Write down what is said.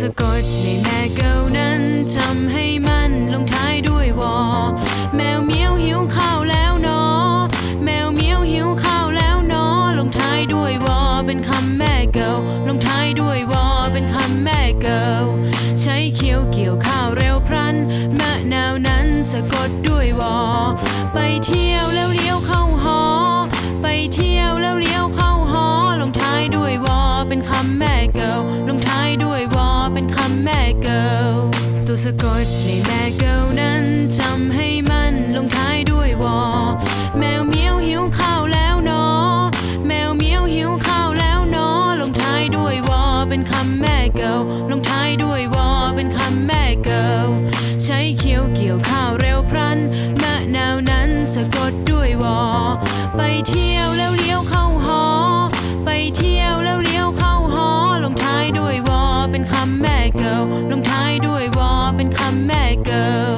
สะกดในแม่เกิลนั้นทำให้มันลงท้ายด้วยวอ แมวเมียวหิวข้าวแล้วนอ แมวเมียวหิวข้าวแล้วนอ ลงท้ายด้วยวอ เป็นคำแม่เกิลลงท้ายด้วยวอ เป็นคำแม่เกิลใช้เคี้ยวเกี่ยวข้าวเร็วพลันมะนาวนั้นสะกดด้วยวอ ไปเที่ยวแล้วเลี้ยวเข้าหอ ไปเที่ยวแล้วเลี้ยวเข้าหอ ลงท้ายด้วยวอ เป็นคำแม่เกิล เกิลตัวสะกดในแม่เกิลนั้นทำให้มันลงท้ายด้วยวอ แมวเมียวหิวข้าวแล้วนอ แมวเมียวหิวข้าวแล้วนอ ลงท้ายด้วยวอ เป็นคำแม่เกิลลงท้ายด้วยวอ เป็นคำแม่เกิลใช้เคี้ยวเกี่ยวข้าวเร็วพลันมะนาวนั้นสะกดด้วย แม่เกิลลงท้ายด้วยวอเป็นคำแม่เกิล